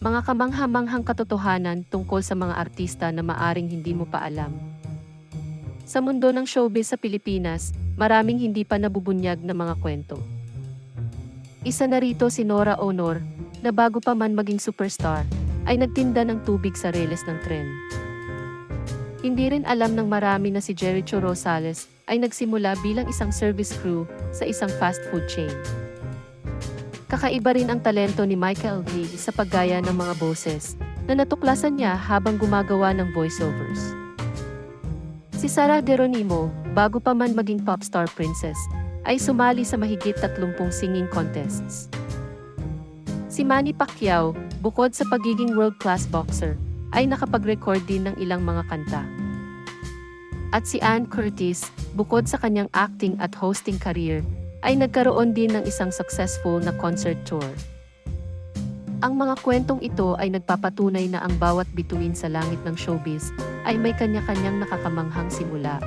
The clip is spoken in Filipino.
Mga kamangha-manghang katotohanan tungkol sa mga artista na maaring hindi mo pa alam. Sa mundo ng showbiz sa Pilipinas, maraming hindi pa nabubunyag na mga kwento. Isa na rito si Nora Honor, na bago pa man maging superstar, ay nagtinda ng tubig sa reles ng tren. Hindi rin alam ng marami na si Jericho Rosales ay nagsimula bilang isang service crew sa isang fast food chain. Kakaiba rin ang talento ni Michael V sa paggaya ng mga boses na natuklasan niya habang gumagawa ng voiceovers. Si Sarah Geronimo, bago pa man maging popstar princess, ay sumali sa mahigit 30 singing contests. Si Manny Pacquiao, bukod sa pagiging world-class boxer, ay nakapag-record din ng ilang mga kanta. At si Ann Curtis, bukod sa kanyang acting at hosting career, ay nagkaroon din ng isang successful na concert tour. Ang mga kwentong ito ay nagpapatunay na ang bawat bituin sa langit ng showbiz ay may kanya-kanyang nakakamanghang simula